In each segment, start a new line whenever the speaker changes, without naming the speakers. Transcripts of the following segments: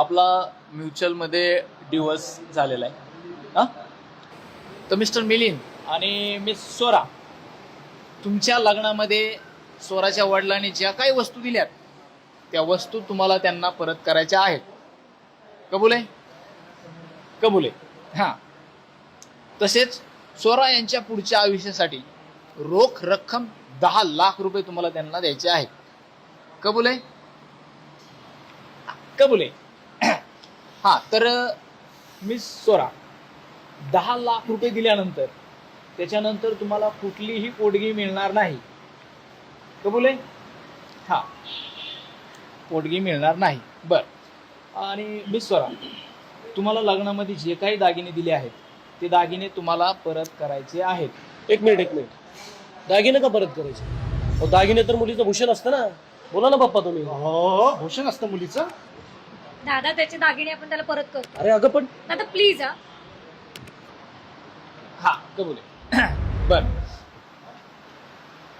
आपला म्युच्युअलमध्ये डिवोर्स झालेला आहे. हां? तर मिस्टर मिलिंद आणि मिस सोरा तुमच्या लग्नामध्ये स्वराच्या वडिलांनी ज्या काही वस्तू दिल्यात त्या वस्तू तुम्हाला त्यांना परत करायच्या आहेत. कबूल आहे? कबूल आहे. हां. तसेच स्वरा यांच्या पुढच्या आयुष्यासाठी रोख रक्कम दहा लाख रुपये तुम्हाला त्यांना द्यायचे आहेत. कबूल आहे? कबूल आहे. हां तर मिस सोरा. दहा लाख रुपये दिल्यानंतर त्याच्यानंतर तुम्हाला कुठलीही पोटगी मिळणार नाही. कबूल? आहे हा. पोटगी मिळणार नाही. बर. आणि मिस स्वरा तुम्हाला लग्नामध्ये जे काही दागिने दिले आहेत ते दागिने तुम्हाला परत करायचे आहेत.
एक मिनिट एक मिनिट. दागिने का परत करायचे? अहो, दागिने तर मुलीचं भूषण असतं ना. बोला ना पप्पा तुम्ही.
हो भूषण असतं मुलीचं?
दादा त्याचे दागिने आपण त्याला परत करतो.
अरे अगं पण
दादा प्लीज हा.
हा कबूल आहे बर.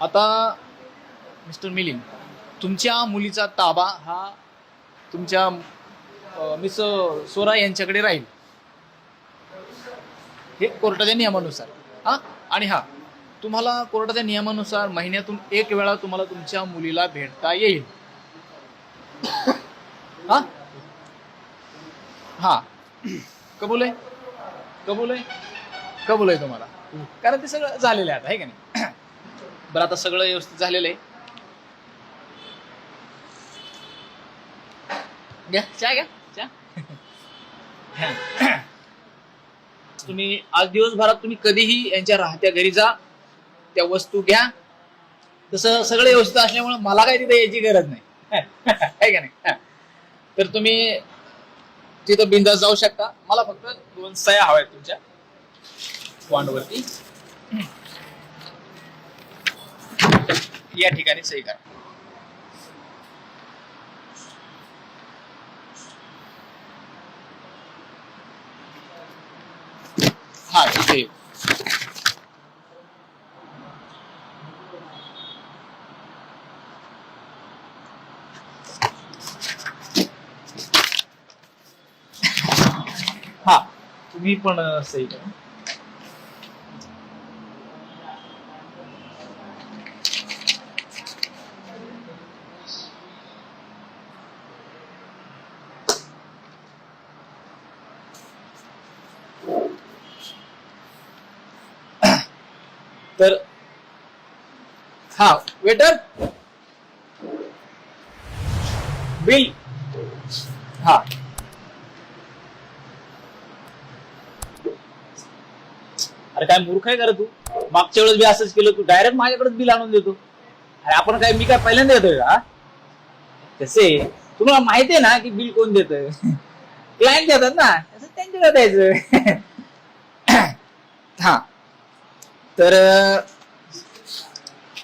आता मिस्टर मिलिंद तुमच्या मुलीचा ताबा हा तुमच्या अं, मिस सोरा यांच्याकडे राहील. हे कोर्टाच्या नियमानुसार. हा? आणि हा तुम्हाला कोर्टाच्या नियमानुसार महिन्यातून एक वेळा तुम्हाला तुमच्या मुलीला भेटता येईल. हा? हा. कबूल आहे? कबूल आहे? कबूल आहे तुम्हाला. कारण ते सगळं झालेलं आहे आता आहे का नाही? बरं आता सगळं व्यवस्थित झालेलं आहे. घ्या चहा घ्या चहा. तुम्ही आज दिवसभरात तुम्ही कधीही यांच्या राहत्या घरी जा त्या वस्तू घ्या. तसं सगळं व्यवस्थित असल्यामुळे मला काही तिथे यायची गरज नाही. आहे का नाही? तर तुम्ही तिथं बिंदास जाऊ शकता. मला फक्त दोन सया हव्या आहेत तुमच्या. वांडवरती. या ठिकाणी सही करा. हा तिथे हा. तुम्ही पण सही करा. तर हा वेटर बिल हा. अरे काय मूर्ख आहे का रे तू? मागच्या वेळेस बी असंच केलं तू डायरेक्ट माझ्याकडेच बिल आणून देतो. अरे आपण काय मी काय पहिल्यांदा येतोय का? कसे तुम्हाला माहिती आहे ना की बिल कोण देत क्लायंट देतात ना तसं त्यांच्याकडे द्यायचं. हा. तर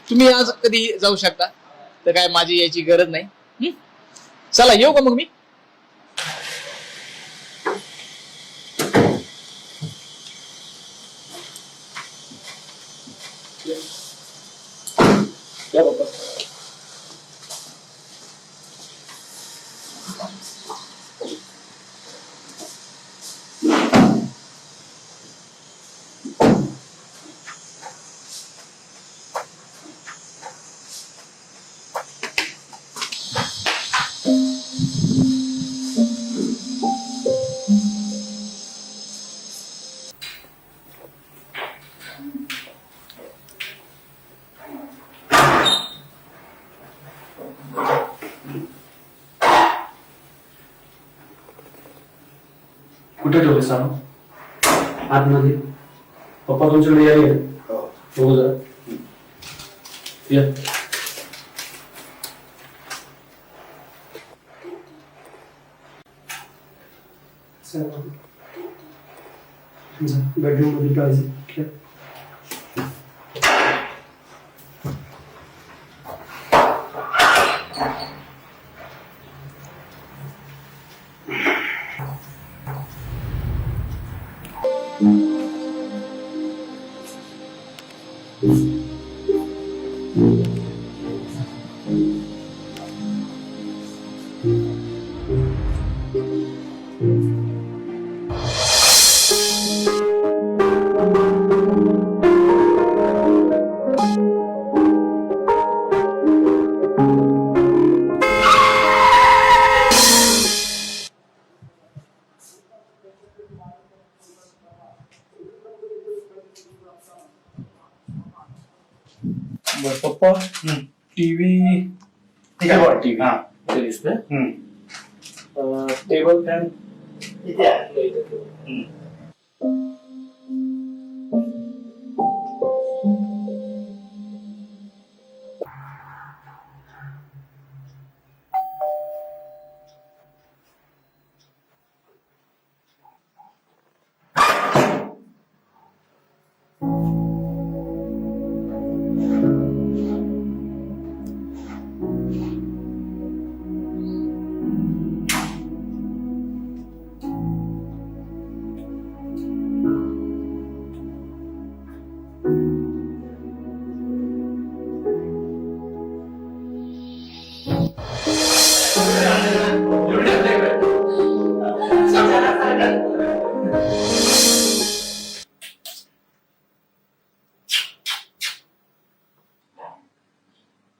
तुम्ही आज कधी जाऊ शकता? तर काय माझी यायची गरज नाही? चला येऊ का मग मी?
कुठे ठेवले सांग आतमध्ये. पप्पा तुमच्याकडे यायला बघू जरा. या. बेडरूममध्ये टाळायचं टीव्ही. टीव्ही.
हा.
ते दिसतंय टेबल फॅन
इथे आहे.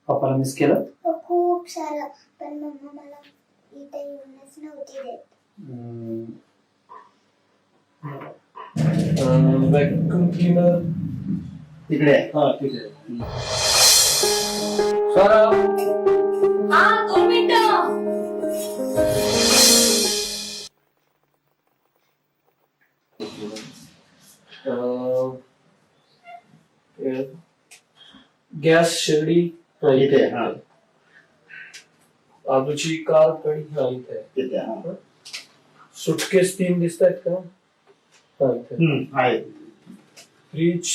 पप्पाला मिस केलं?
खूप सारं पण मम्मा मला इथे येऊनच नव्हती देत.
व्हॅक्युम क्लीनर
तिकडे आहे.
हा आहे.
हा दोन मिनिटं.
गॅस शेगडी हा,
इथे आहे, हा.
आजूची कार कडी हा इथे आहे.
तिथे हा.
सुटकेस तीन दिसत आहेत का? हा इथे
हम्म, आहे.
फ्रीज.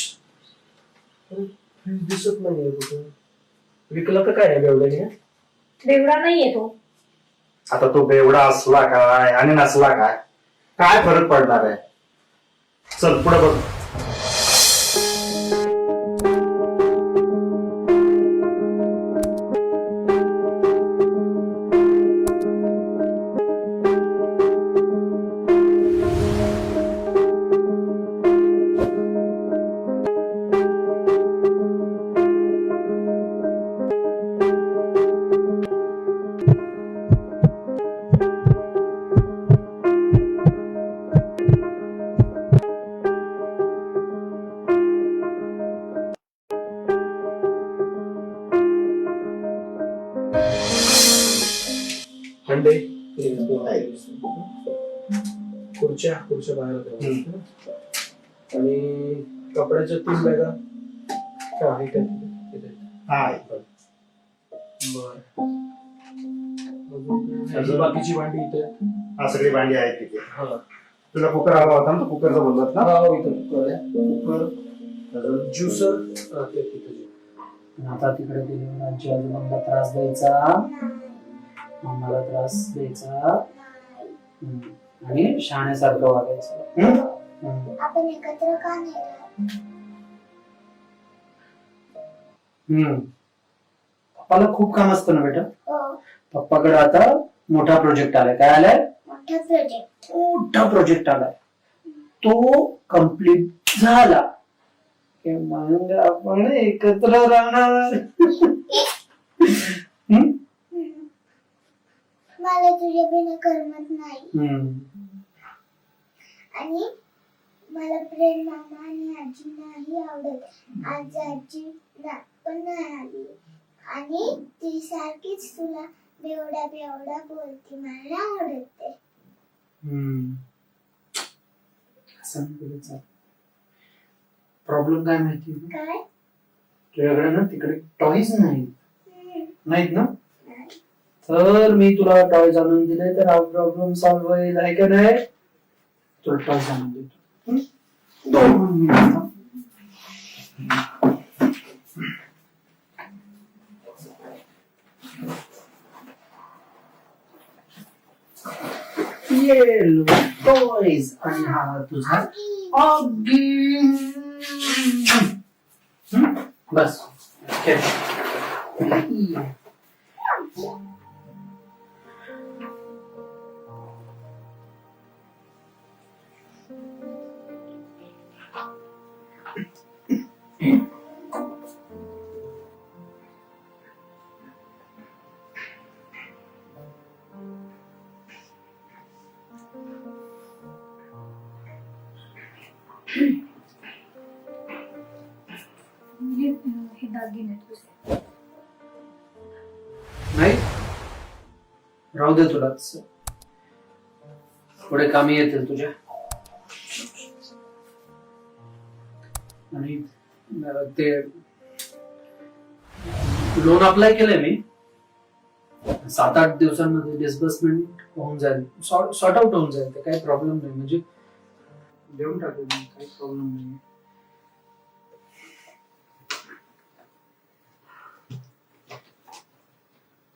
फ्रीज दिसत नाहीये कुठे. विकला तर काय आहे बेवड्याने?
बेवडा नाहीये तो.
आता तो बेवडा असला काय आणि नसला काय? काय फरक पडणार आहे? चल पुढे बघ.
खुर्च्या खुर्च्या बाहेर ठेवा. आणि कपड्याच्या तीन बॅगा हा
हा आहे.
बर. अजून बाकीची भांडी इथे?
हा सगळी भांडी आहेत तिथे.
हा.
तुला कुकर हवा होता ना तो कुकरचा बोललात ना?
हा इथं कुकर आहे. कुकर अजून ज्युसर हा ते तिथे
पण आता तिकडे गेल्यावर आजी आजोबांना त्रास द्यायचा. आम्हाला त्रास द्यायचा. आणि शाण्यासारखं वागायचं.
आपण एकत्र का नाही.
पप्पाला खूप काम असतं ना बेटा?
हो.
पप्पाकडे आता मोठा प्रोजेक्ट आलाय. काय आलाय?
मोठा प्रोजेक्ट
मोठा प्रोजेक्ट आलाय. तो कंप्लीट झाला. की मग आपण एकत्र राहणार. हम्म?
मला तुझ्या बिना करमत नाही. आणि मला प्रेम मामा आणि आजी नाही आवडत आज आजी ना- पण नाही आली आणि ती सारखीच तुला बेवडा बेवडा बोलते मला आवडत.
प्रॉब्लेम काय माहिती
काय
तुझ्याकडे ना तिकडे टॉईज नाही. नाहीत ना. तर मी तुला टॉईज आणून दिले तर हा प्रॉब्लेम सॉल्व्ह होईल आहे का नाही? तुला टॉईज आणून देतो. येलो टॉईज आणि हा तुझा? बस. खेळ दे तुला. पुढे कामी येतील तुझ्या. आणि अं, ते लोन अप्लाय केलंय मी. सात आठ दिवसांमध्ये डिस्बर्समेंट होऊन जाईल. सॉर्ट आउट होऊन जाईल. ते काही प्रॉब्लेम नाही. म्हणजे देऊन टाकू मी. काही प्रॉब्लेम नाही.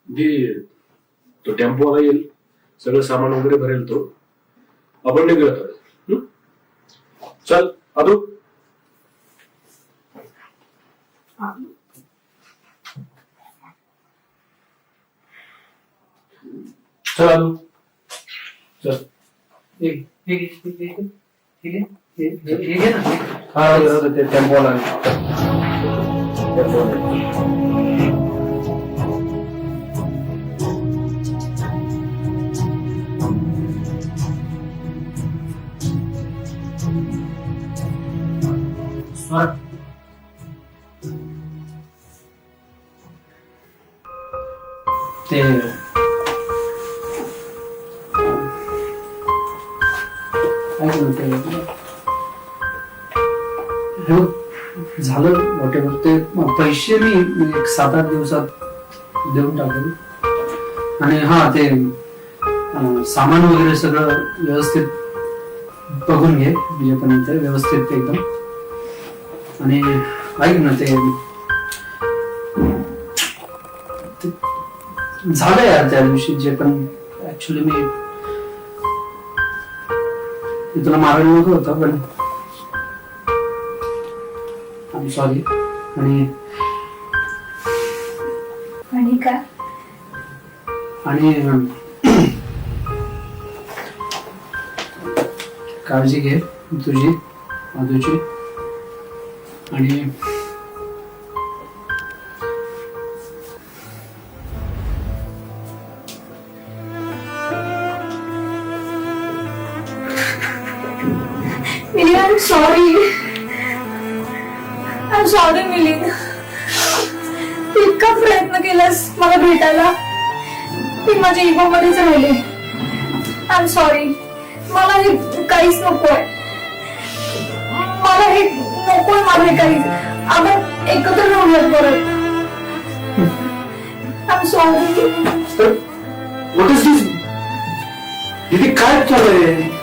दे तो टेम्पोवाला येईल सगळं सामान वगैरे भरेल तो आपण निघूया तर चल अदू चल अदू चल
हे हे ऐक ते झालं whatever. ते पैसे मी एक सात आठ दिवसात देऊन टाकेल आणि हा ते सामान वगैरे सगळं व्यवस्थित बघून घे. म्हणजे पण ते व्यवस्थित एकदम. आणि ऐक ना ते झालं यार त्या दिवशी जे पण ऍक्च्युली मी मी तुला मारायला नको होतं पण आय सॉरी आणि
आणि काय
आणि काळजी घे तुझी आदूची आणि
am sorry I am sorry Milind इतका प्रयत्न केलास मला भेटायला. ती माझ्या इगो मध्येच राहिले. आय एम सॉरी मला हे काहीच नकोय. मला हे नकोय मला हे काहीच. आपण एकत्र राहूयात परत. I am sorry
what is this दीदी काय चाललंय?